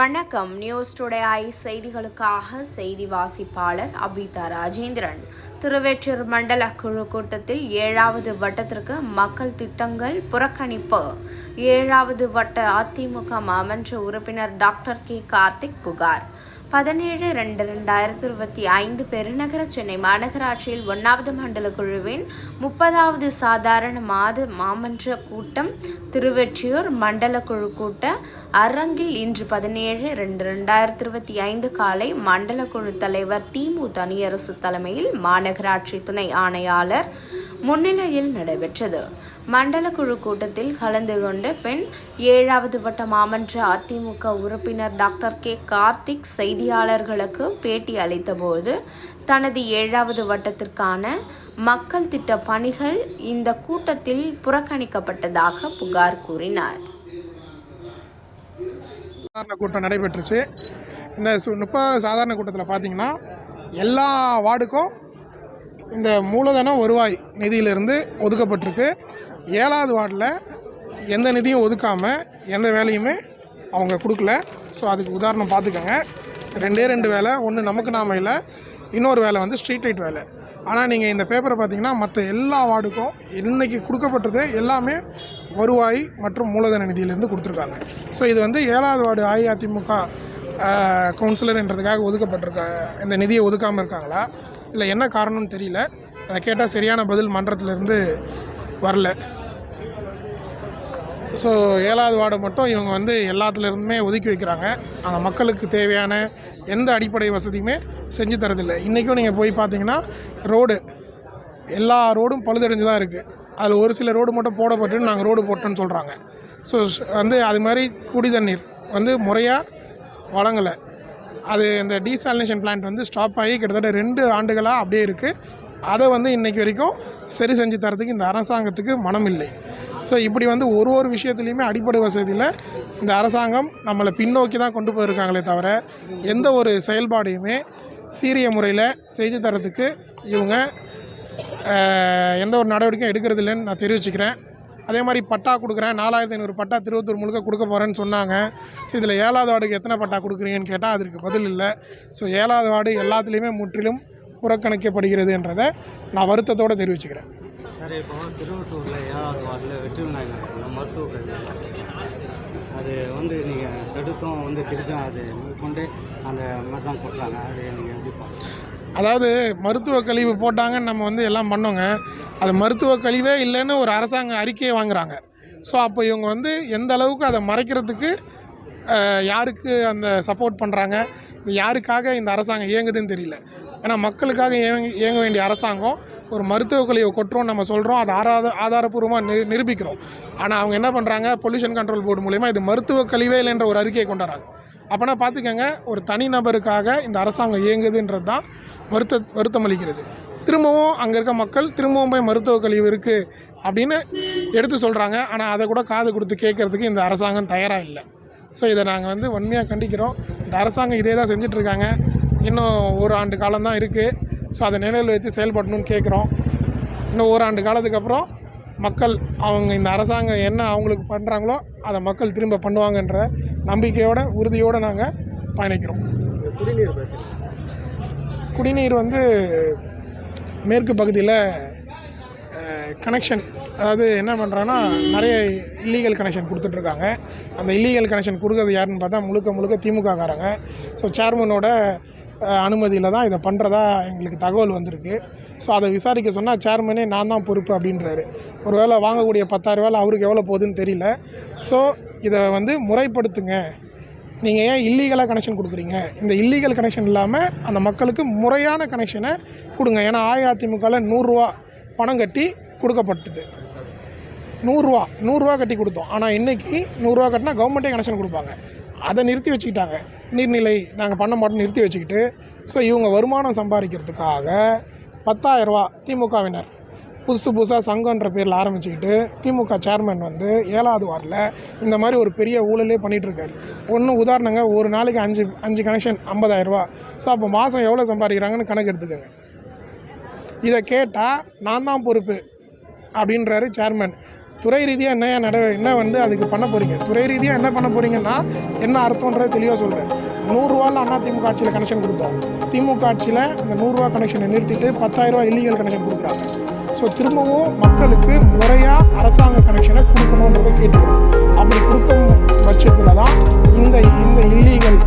வணக்கம். News today I செய்திகளுக்காக செய்தி வாசிப்பாளர் அபிதா ராஜேந்திரன். திருவெற்றூர் மண்டல குழு கூட்டத்தில் ஏழாவது வட்டத்திற்கு மக்கள் திட்டங்கள் புறக்கணிப்பு. ஏழாவது வட்ட அதிமுக மாமன்ற உறுப்பினர் டாக்டர் கே கார்த்திக் புகார். பதினேழு ரெண்டு ரெண்டாயிரத்தி இருபத்தி ஐந்து பெருநகர சென்னை மாநகராட்சியில் ஒன்றாவது மண்டல குழுவின் முப்பதாவது சாதாரண மாத மாமன்ற கூட்டம் திருவெற்றியூர் மண்டல குழு கூட்ட அரங்கில் இன்று பதினேழு ரெண்டு ரெண்டாயிரத்தி இருபத்தி ஐந்து காலை மண்டல குழு தலைவர் திமு தனியரசு தலைமையில் மாநகராட்சி துணை ஆணையாளர் முன்னிலையில் நடைபெற்றது. மண்டல குழு கூட்டத்தில் கலந்து கொண்டு பின் ஏழாவது வட்ட மாமன்ற அதிமுக உறுப்பினர் டாக்டர் கே. கார்த்திக் செய்தியாளர்களுக்கு பேட்டி அளித்தபோது தனது ஏழாவது வட்டத்திற்கான மக்கள் திட்ட பணிகள் இந்த கூட்டத்தில் புறக்கணிக்கப்பட்டதாக புகார் கூறினார். சாதாரண கூட்டம் நடைபெற்றுச்சு. இந்த முப்பது சாதாரண கூட்டத்தில் பார்த்தீங்கன்னா எல்லா வார்டுக்கும் இந்த மூலதனம் வருவாய் நிதியிலிருந்து ஒதுக்கப்பட்டிருக்கு. ஏழாவது வார்டில் எந்த நிதியும் ஒதுக்காமல் எந்த வேலையுமே அவங்க கொடுக்கல. ஸோ அதுக்கு உதாரணம் பார்த்துக்கோங்க. ரெண்டே ரெண்டு வேலை ஒன்று நமக்கு நாமையில் இன்னொரு வேலை வந்து ஸ்ட்ரீட் லைட் வேலை. ஆனால் நீங்கள் இந்த பேப்பரை பார்த்தீங்கன்னா மற்ற எல்லா வார்டுக்கும் இன்றைக்கி கொடுக்கப்பட்டது எல்லாமே வருவாய் மற்றும் மூலதன நிதியிலேருந்து கொடுத்துருக்காங்க. ஸோ இது வந்து ஏழாவது வார்டு அஇஅதிமுக கவுன்சிலர்ன்றதுக்காக ஒதுக்கப்பட்டிருக்க இந்த நிதியை ஒதுக்காமல் இருக்காங்களா? இல்லை என்ன காரணம்னு தெரியல. அதை கேட்டால் சரியான பதில் மன்றத்திலேருந்து வரல. ஸோ ஏழாவது வார்டு மட்டும் இவங்க வந்து எல்லாத்துலேருந்துமே ஒதுக்கி வைக்கிறாங்க. அந்த மக்களுக்கு தேவையான எந்த அடிப்படை வசதியுமே செஞ்சு தரதில்லை. இன்றைக்கும் நீங்கள் போய் பார்த்தீங்கன்னா ரோடு. எல்லா ரோடும் பழுதடைஞ்சு தான் இருக்குது அதில் ஒரு சில ரோடு மட்டும் போடப்பட்டு நாங்கள் ரோடு போட்டோன்னு சொல்கிறாங்க ஸோ வந்து அது மாதிரி குடி தண்ணீர் வந்து முறையாக வழங்கலை. அது இந்த டீசாலினேஷன் பிளான்ட் வந்து ஸ்டாப் ஆகி கிட்டத்தட்ட ரெண்டு ஆண்டுகளாக அப்படியே இருக்குது அதை வந்து இன்றைக்கி வரைக்கும் சரி செஞ்சு தரதுக்கு இந்த அரசாங்கத்துக்கு மனம் இல்லை. ஸோ இப்படி வந்து ஒரு ஒரு விஷயத்துலையுமே அடிப்படை வசதியில் இந்த அரசாங்கம் நம்மளை பின்னோக்கி தான் கொண்டு போயிருக்காங்களே தவிர எந்த ஒரு செயல்பாடையுமே சீரிய முறையில் செஞ்சு தரத்துக்கு இவங்க எந்த ஒரு நடவடிக்கையும் எடுக்கிறதில்லைன்னு நான் தெரிவிச்சுக்கிறேன். அதே மாதிரி பட்டா கொடுக்குறேன். நாலாயிரத்தி ஐநூறு பட்டா திருவத்தூர் முழுக்க கொடுக்க போகிறேன்னு சொன்னாங்க. ஸோ இதில் ஏழாவது வார்டுக்கு எத்தனை பட்டா கொடுக்குறீங்கன்னு கேட்டால் அதற்கு பதில் இல்லை. ஸோ ஏழாவது வார்டு எல்லாத்துலேயுமே முற்றிலும் புறக்கணிக்கப்படுகிறதுன்றதை நான் வருத்தத்தோடு தெரிவிச்சுக்கிறேன். சார் இப்போ திருவட்டூரில் ஏழாவது வார்டில் வெற்றி விநாயகர் மருத்துவ கல்வி அது வந்து நீங்கள் தடுத்தும் வந்து திருப்பியும் அது கொண்டு அந்த மாதிரி தான் கொடுத்தாங்க. அது நீங்கள் எப்படி பார்க்கலாம் அதாவது மருத்துவ கழிவு போட்டாங்கன்னு நம்ம வந்து எல்லாம் பண்ணோங்க. அது மருத்துவ கழிவே இல்லைன்னு ஒரு அரசாங்க அறிக்கையை வாங்குகிறாங்க ஸோ அப்போ இவங்க வந்து எந்த அளவுக்கு அதை மறைக்கிறதுக்கு யாருக்கு அந்த சப்போர்ட் பண்ணுறாங்க யாருக்காக இந்த அரசாங்கம் இயங்குதுன்னு தெரியல. ஏன்னா மக்களுக்காக இயங்க வேண்டிய அரசாங்கம் ஒரு மருத்துவ கழிவை கொட்டுறோம் நம்ம சொல்கிறோம் அதை ஆராத ஆதாரப்பூர்வமாக நி நிரூபிக்கிறோம். ஆனால் அவங்க என்ன பண்ணுறாங்க பொல்யூஷன் கண்ட்ரோல் போர்டு மூலயமா இது மருத்துவ கழிவே இல்லைன்ற ஒரு அறிக்கையை கொண்டாடுறாங்க அப்போனா பார்த்துக்கங்க ஒரு தனிநபருக்காக இந்த அரசாங்கம் இயங்குதுன்றது தான் வருத்த வருத்தம் அளிக்கிறது திரும்பவும் அங்கே இருக்க மக்கள் திரும்பவும் போய் மருத்துவ கழிவு இருக்குது அப்படின்னு எடுத்து சொல்கிறாங்க ஆனால் அதை கூட காது கொடுத்து கேட்குறதுக்கு இந்த அரசாங்கம் தயாராக இல்லை. ஸோ இதை நாங்கள் வந்து உண்மையாக கண்டிக்கிறோம். இந்த அரசாங்கம் இதே தான் செஞ்சிட்ருக்காங்க. இன்னும் ஒரு ஆண்டு காலம்தான் இருக்குது ஸோ அதை நினைவில் வச்சு செயல்படணும்னு கேட்குறோம். இன்னும் ஓராண்டு காலத்துக்கு அப்புறம் மக்கள் அவங்க இந்த அரசாங்கம் என்ன அவங்களுக்கு பண்ணுறாங்களோ அதை மக்கள் திரும்ப பண்ணுவாங்கன்ற நம்பிக்கையோட உறுதியோடு நாங்கள் பயணிக்கிறோம். குடிநீர் குடிநீர் வந்து மேற்கு பகுதியில் கனெக்ஷன் அதாவது என்ன பண்ணுறாங்கன்னா நிறைய இல்லீகல் கனெக்ஷன் கொடுத்துட்ருக்காங்க. அந்த இல்லீகல் கனெக்ஷன் கொடுக்கறது யாருன்னு பார்த்தா முழுக்க முழுக்க திமுக காரங்க ஸோ சேர்மனோட அனுமதியில் தான் இதை பண்ணுறதா எங்களுக்கு தகவல் வந்திருக்கு. ஸோ அதை விசாரிக்க சொன்னால் சேர்மனே நான் தான் பொறுப்பு அப்படின்றாரு. ஒருவேளை வாங்கக்கூடிய பத்தாயிரம் வேலை அவருக்கு எவ்வளோ போகுதுன்னு தெரியல. ஸோ இதை வந்து முறைப்படுத்துங்க. நீங்கள் ஏன் இல்லீகலாக கனெக்ஷன் கொடுக்குறீங்க? இந்த இல்லீகல் கனெக்ஷன் இல்லாமல் அந்த மக்களுக்கு முறையான கனெக்ஷனை கொடுங்க. ஏன்னா அஇஅதிமுகவில் நூறுரூவா பணம் கட்டி கொடுக்கப்பட்டது. நூறுரூவா நூறுரூவா கட்டி கொடுத்தோம். ஆனால் இன்றைக்கி நூறுரூவா கட்டினா கவர்மெண்ட்டே கனெக்ஷன் கொடுப்பாங்க. அதை நிறுத்தி வச்சுக்கிட்டாங்க. நீர்நிலை நாங்கள் பண்ண மாட்டோம் நிறுத்தி வச்சுக்கிட்டு. ஸோ இவங்க வருமானம் சம்பாதிக்கிறதுக்காக பத்தாயிரரூவா திமுகவினர் புதுசு புதுசாக சங்கம்ன்ற பேரில் ஆரம்பிச்சுக்கிட்டு திமுக சேர்மன் வந்து ஏழாவது வார்டில் இந்த மாதிரி ஒரு பெரிய ஊழலே பண்ணிகிட்ருக்காரு ஒன்று உதாரணங்க ஒரு நாளைக்கு அஞ்சு அஞ்சு கனெக்ஷன் ஐம்பதாயிரரூபா ஸோ அப்போ மாதம் எவ்வளோ சம்பாதிக்கிறாங்கன்னு கணக்கு எடுத்துக்கோங்க. இதை கேட்டால் நான் தான் பொறுப்பு அப்படின்றாரு சேர்மன் துறை ரீதியாக என்ன நட என்ன வந்து அதுக்கு பண்ண போகிறீங்க துறை ரீதியாக என்ன பண்ண போகிறீங்கன்னா என்ன அர்த்தம்ன்றது தெளிவாக சொல்கிறேன் நூறுரூவாவில் அண்ணா திமுக ஆட்சியில் கனெக்ஷன் கொடுத்தோம். திமுக ஆட்சியில் அந்த நூறுரூவா கனெக்ஷனை நிறுத்திட்டு பத்தாயிரரூவா இல்லீகல் கனெக்ஷன் கொடுக்குறாங்க. ஸோ திரும்பவும் மக்களுக்கு முறையாக அரசாங்க கனெக்ஷனை கொடுக்கணுன்றதை கேட்டுக்கிறோம். அப்படி கொடுக்கும் பட்சத்தில் தான் இந்த இந்த இல்லீகல்